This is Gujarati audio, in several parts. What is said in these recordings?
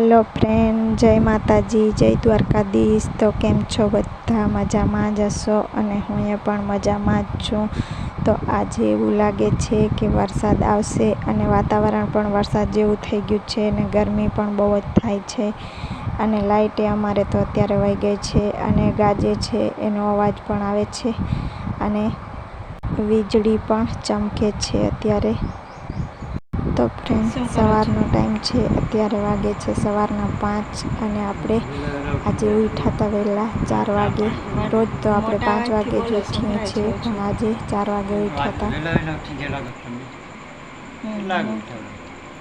હેલો ફ્રેન્ડ જય માતાજી, જય દ્વારકાધીશ. તો કેમ છો બધા? મજામાં જ હશો? અને હું એ પણ મજામાં જ છું. તો આજે એવું લાગે છે કે વરસાદ આવશે અને વાતાવરણ પણ વરસાદ જેવું થઈ ગયું છે અને ગરમી પણ બહુ જ થાય છે. અને લાઇટે અમારે તો અત્યારે વહી ગઈ છે અને ગાજે છે, એનો અવાજ પણ આવે છે. અને વીજળી પણ ચમકે છે અત્યારે. તો ફ્રેન્ડ સવારનો ટાઈમ છે અત્યારે વાગે છે સવારના પાંચ અને આપણે આજે ઉઠ્યા હતા વહેલા ચાર વાગે. રોજ તો આપણે પાંચ વાગે જ ઉઠીએ છીએ પણ આજે ચાર વાગે ઉઠ્યા હતા.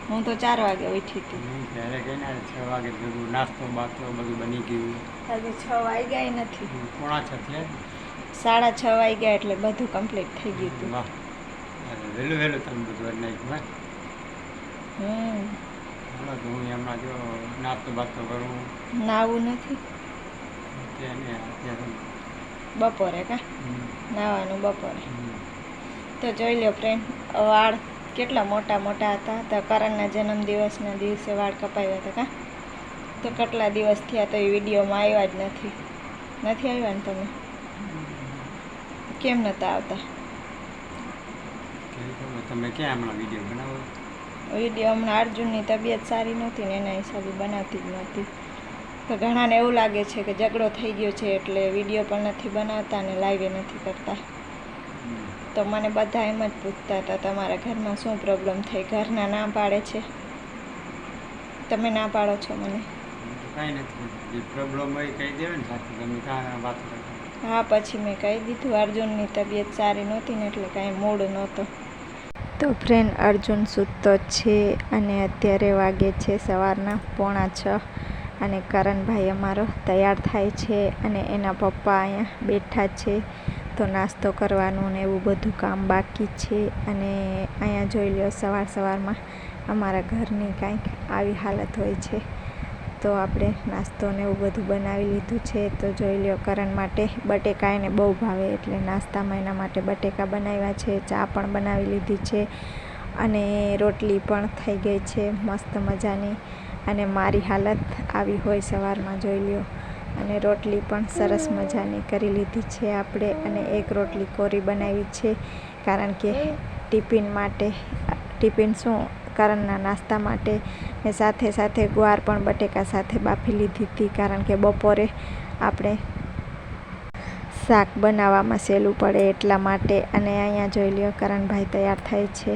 હું તો ચાર વાગે ઉઠી હતી. ત્યારે કઈ ના છ વાગે ભેગું નાસ્તો બાસ્તો બધું બની ગયું હજી છ વાગ્યા નથી. પોણા છ થયા સાડા છ વાગ્યા એટલે બધું કમ્પ્લીટ થઈ ગયું હતું. વાહ. વહેલું વહેલું તમે બધું નાખ્યું હે હમણાં જો નાસ્તો બાસ્તો કરું. નાવું નથી. બપોરે કા? નાવાનું બપોરે. તો જોઈ લો ફ્રેન્ડ વાળ કેટલા મોટા મોટા હતા. તો કરણના જન્મદિવસના દિવસે વાળ કપાવ્યા હતા કા? તો કેટલા દિવસ થયા તો એ વિડીયોમાં આવ્યા જ નથી. નથી આવ્યા ને તમે? કેમ નહોતા આવતા? તમે ક્યાં હમણાં વીડિયો બનાવો? વીડિયો હમણાં અર્જુનની તબિયત સારી નહોતી ને એના હિસાબે બનાવતી જ નહોતી. તો ઘણાને એવું લાગે છે કે ઝઘડો થઈ ગયો છે એટલે વીડિયો પણ નથી બનાવતા ને લાઈવે નથી કરતા. તો મને બધા એમ જ પૂછતા હતા તમારા ઘરમાં શું પ્રોબ્લેમ થઈ? ઘરના ના પાડે છે? તમે ના પાડો છો મને. કાંઈ નથી જે પ્રોબ્લેમ હોય કહી દેવે ને સાથે તમે કાં વાત હા પછી મેં કહી દીધું અર્જુનની તબિયત સારી નહોતી ને એટલે કાંઈ મૂડ નહોતો. તો ફ્રેન્ડ અર્જુન સૂતો છે અને અત્યારે વાગે છે સવારના પોણા છ અને કરણભાઈ અમારો તૈયાર થાય છે અને એના પપ્પા અહીંયા બેઠા છે તો નાસ્તો કરવાનું ને એવું બધું કામ બાકી છે અને અહીંયા જોઈ લ્યો સવાર સવારમાં અમારા ઘરની કાંઈક આવી હાલત હોય છે. તો આપણે નાસ્તો ને એવું બધું બનાવી લીધું છે, તો જોઈ લ્યો કરણ માટે બટેકા એને બહુ ભાવે એટલે નાસ્તામાં એના માટે બટેકા બનાવ્યા છે, ચા પણ બનાવી લીધી છે અને રોટલી પણ થઈ ગઈ છે મસ્ત મજાની અને મારી હાલત આવી હોય સવારમાં જોઈ લ્યો અને રોટલી પણ સરસ મજાની કરી લીધી છે આપણે અને એક રોટલી કોરી બનાવી છે કારણ કે ટિફિન માટે, ટિફિન શું કરણના નાસ્તા માટે સાથે સાથે ગુવાર પણ બટેકા સાથે બાફી લીધી હતી, કારણ કે બપોરે આપણે શાક બનાવવામાં સહેલું પડે એટલા માટે અને અહીંયા જોઈ લ્યો, કરણભાઈ તૈયાર થાય છે.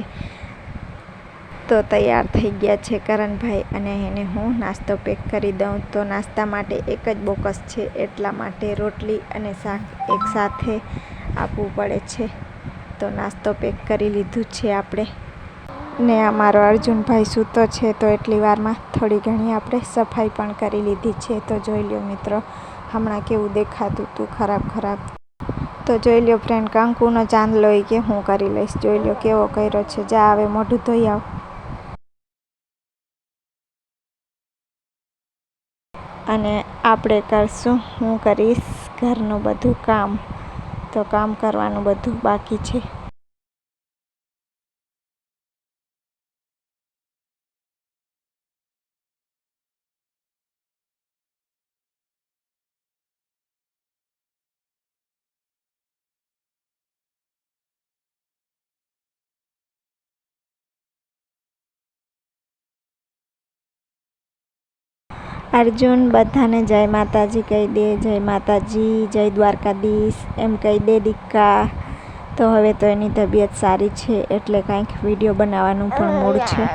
તો તૈયાર થઈ ગયા છે કરણભાઈ અને એને હું નાસ્તો પેક કરી દઉં. તો નાસ્તા માટે એક જ બોકસ છે, એટલા માટે રોટલી અને શાક એકસાથે આપવું પડે છે. તો નાસ્તો પેક કરી લીધું છે આપણે. ને અમારો અર્જુનભાઈ સૂતો છે તો એટલી વારમાં થોડી ઘણી આપણે સફાઈ પણ કરી લીધી છે. તો જોઈ લ્યો મિત્રો, હમણાં કેવું દેખાતું હતું ખરાબ ખરાબ. તો જોઈ લ્યો ફ્રેન્ડ કંકુનો ચાંદલો એ કે હું કરી લઈશ. જોઈ લ્યો કેવો કર્યો છે. જા આવે મોઢું ધોઈ આવ. અને આપણે કરશું, હું કરીશ ઘરનું બધું કામ. તો કામ કરવાનું બધું બાકી છે. અર્જુન બધાને જય માતાજી કહી દે, જય માતાજી, જય દ્વારકાધીશ, એમ કહી દે દીકા. તો હવે તો એની તબિયત સારી છે, એટલે કાંઈક વીડિયો બનાવવાનું પણ મૂડ છે.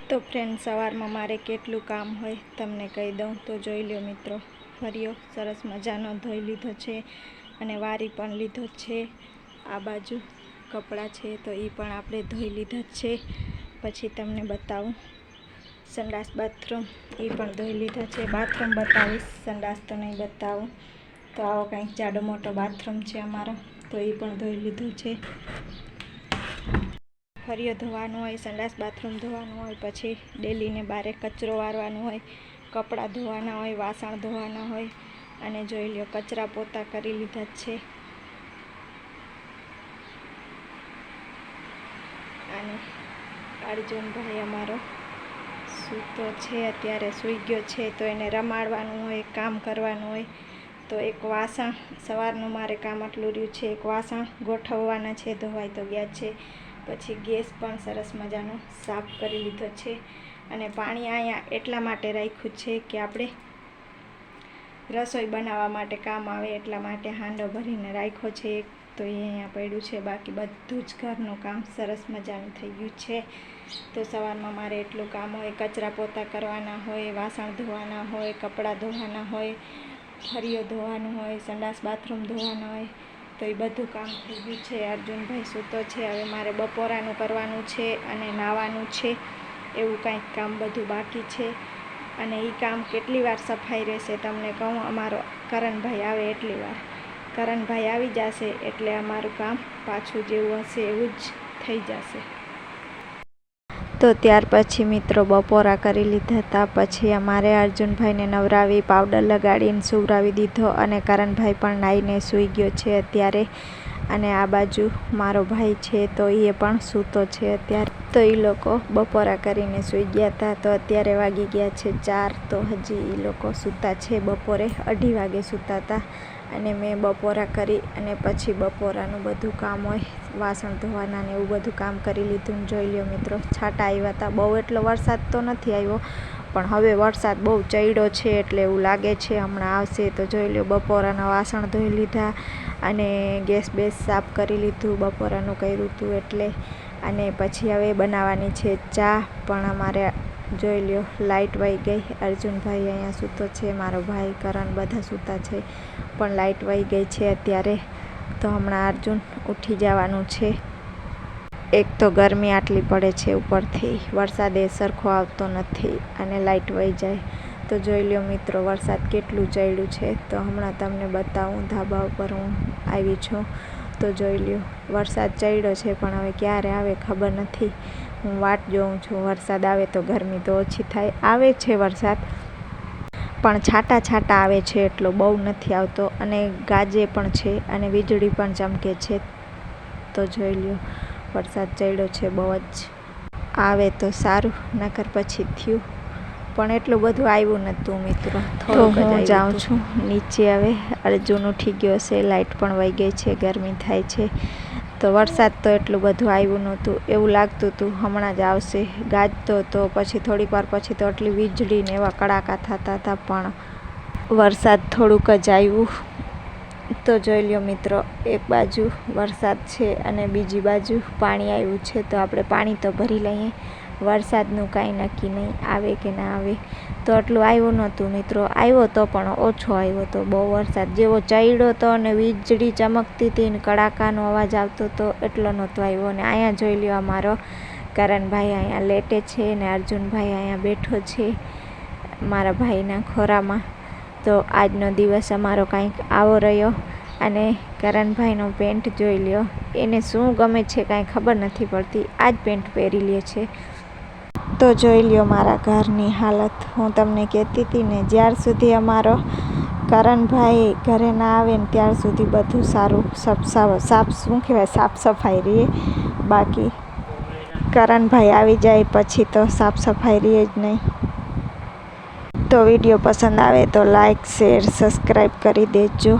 તો ફ્રેન્ડ સવારમાં મારે કેટલું કામ હોય તમને કહી દઉં. તો જોઈ લ્યો મિત્રો ફર્યો સરસ મજાનો ધોઈ લીધો છે અને વારી પણ લીધો છે. આ બાજુ કપડાં છે તો એ પણ આપણે ધોઈ લીધા છે. પછી તમને બતાવું. સંડાસ બાથરૂમ એ પણ ધોઈ લીધા છે. બાથરૂમ બતાવીશ, સંડાસ તો નહીં બતાવું. તો આવો કંઈક જાડો મોટો બાથરૂમ છે અમારો, તો એ પણ ધોઈ લીધું છે. ફરીઓ ધોવાનું હોય, સંડાસ બાથરૂમ ધોવાનું હોય, પછી ડેલીને બારે કચરો વારવાનું હોય, કપડાં ધોવાના હોય, વાસણ ધોવાના હોય, અને જોઈ લ્યો, કચરા પોતા કરી લીધા છે. અને અર્જુનભાઈ અમારો સૂતો છે, અત્યારે સૂઈ ગયો છે, તો એને રમાડવાનું હોય, કામ કરવાનું હોય, તો એક વાસણ, સવારનું મારે કામ આટલું રહ્યું છે, એક વાસણ ગોઠવવાના છે, ધોવાઈ તો ગયા છે, પછી ગેસ પણ સરસ મજાનો સાફ કરી લીધો છે, અને પાણી અહીંયા એટલા માટે રાખ્યું છે કે આપણે રસોઈ બનાવવા માટે કામ આવે એટલા માટે હાંડો ભરીને રાખ્યો છે, એક તો એ અહીંયા પડ્યું છે, બાકી બધું જ ઘરનું કામ સરસ મજાનું થઈ ગયું છે. તો સવારમાં મારે એટલું કામ હોય, કચરા પોતા કરવાના હોય, વાસણ ધોવાના હોય, કપડાં ધોવાના હોય ફરીઓ ધોવાનું હોય, સંડાસ બાથરૂમ ધોવાના હોય, તો એ બધું કામ થઈ ગયું છે. અર્જુનભાઈ સૂતો છે, હવે મારે બપોરાનું કરવાનું છે અને નાહવાનું છે. એવું કાંઈક કામ બધું બાકી છે. અને એ કામ કેટલી વાર સફાઈ રહેશે તમને કહું? અમારો કરણભાઈ આવે એટલી વાર. કરણભાઈ આવી જશે એટલે અમારું કામ પાછું જેવું હશે, એવું જ થઈ જશે. તો ત્યાર પછી મિત્રો બપોરા કરી લીધા હતા. પછી અમારે અર્જુનભાઈને નવરાવી પાવડર લગાડીને સુવરાવી દીધો અને કરણભાઈ પણ નાહીને સૂઈ ગયો છે અત્યારે. અને આ બાજુ મારો ભાઈ છે તો એ પણ સૂતો છે અત્યારે. તો એ લોકો બપોરા કરીને સૂઈ ગયા હતા તો અત્યારે વાગી ગયા છે ચાર. તો હજી એ લોકો સૂતા છે બપોરે અઢી વાગે સૂતા હતા. અને મેં બપોરા કરી અને પછી બપોરાનું બધું કામ હોય, વાસણ ધોવાના ને એવું બધું કામ કરી લીધું જોઈ લ્યો મિત્રો, છાંટા આવ્યા હતા બહુ એટલો વરસાદ તો નથી આવ્યો પણ હવે વરસાદ બહુ ચડ્યો છે એટલે એવું લાગે છે. હમણાં આવશે તો જોઈ લ્યો, બપોરાના વાસણ ધોઈ લીધા અને ગેસ બેસ સાફ કરી લીધું, બપોરાનું કર્યું હતું એટલે. અને પછી હવે બનાવવાની છે ચા, પણ અમારે જોઈ લ્યો લાઇટ વહી ગઈ. અર્જુનભાઈ અહીંયા સૂતો છે, મારો ભાઈ કરણ બધા સૂતા છે, પણ લાઇટ વહી ગઈ છે અત્યારે. તો હમણાં અર્જુન ઉઠી જવાનું છે. એક તો ગરમી આટલી પડે છે ઉપરથી. વરસાદ એ સરખો આવતો નથી અને લાઇટ વહી જાય. તો જોઈ લ્યો મિત્રો, વરસાદ કેટલું ચડ્યું છે. તો હમણાં તમને બતાવું, ધાબા ઉપર હું આવી છું. તો જોઈ લ્યો. વરસાદ ચડ્યો છે, પણ હવે ક્યારે આવે ખબર નથી. હું વાટ જોઉં છું, વરસાદ આવે તો ગરમી તો ઓછી થાય. આવે છે વરસાદ, પણ છાંટા છાંટા આવે છે એટલો બહુ નથી આવતો. અને ગાજે પણ છે, અને વીજળી પણ ચમકે છે. તો જોઈ લ્યો, વરસાદ ચડ્યો છે બહુ જ. આવે તો સારું, નકર પછી થયું. પણ એટલું બધું આવ્યું નહોતું મિત્રો. તો હું જાઉં છું નીચે હવે. અર્જુન ઉઠી ગયો છે લાઇટ પણ વહી ગઈ છે ગરમી થાય છે. તો વરસાદ તો એટલું બધું આવ્યું નહોતું. એવું લાગતું હતું હમણાં જ આવશે. ગાજતો તો પછી થોડીક વાર પછી તો એટલી વીજળી ને એવા કડાકા થતા હતા પણ વરસાદ થોડુંક જ આવ્યું. તો જોઈ લ્યો મિત્રો એક બાજુ વરસાદ છે અને બીજી બાજુ પાણી આવ્યું છે તો આપણે પાણી તો ભરી લઈએ. વરસાદનું કાંઈ નક્કી નહીં, આવે કે ના આવે. તો આટલું આવ્યું નહોતું મિત્રો. આવ્યો તો પણ ઓછો આવ્યો તો, બહુ વરસાદ. જેવો ચડ્યો તો અને વીજળી ચમકતી હતી ને કડાકાનો અવાજ આવતો હતો એટલો નહોતો આવ્યો. અને અહીંયા જોઈ લ્યો અમારો કરણભાઈ અહીંયા લેટે છે ને અર્જુનભાઈ અહીંયા બેઠો છે મારા ભાઈના ખોરામાં. તો આજનો દિવસ અમારો કાંઈક આવો રહ્યો. અને કરણભાઈનો પેન્ટ જોઈ લ્યો. એને શું ગમે છે કાંઈ ખબર નથી પડતી. આ જ પેન્ટ પહેરી લે છે. તો જોઈ લ્યો મારા ઘરની હાલત. હું તમને કહેતી હતી ને, જ્યાર સુધી અમારો કરણભાઈ ઘરે ના આવે ને ત્યાર સુધી બધું સારું સાફ સાફ, શું કહેવાય, સાફ સફાઈ રહીએ બાકી કરણભાઈ આવી જાય પછી તો સાફ સફાઈ રહીએ જ નહીં. તો વીડિયો પસંદ આવે તો લાઈક, શેર, સબસ્ક્રાઈબ કરી દેજો.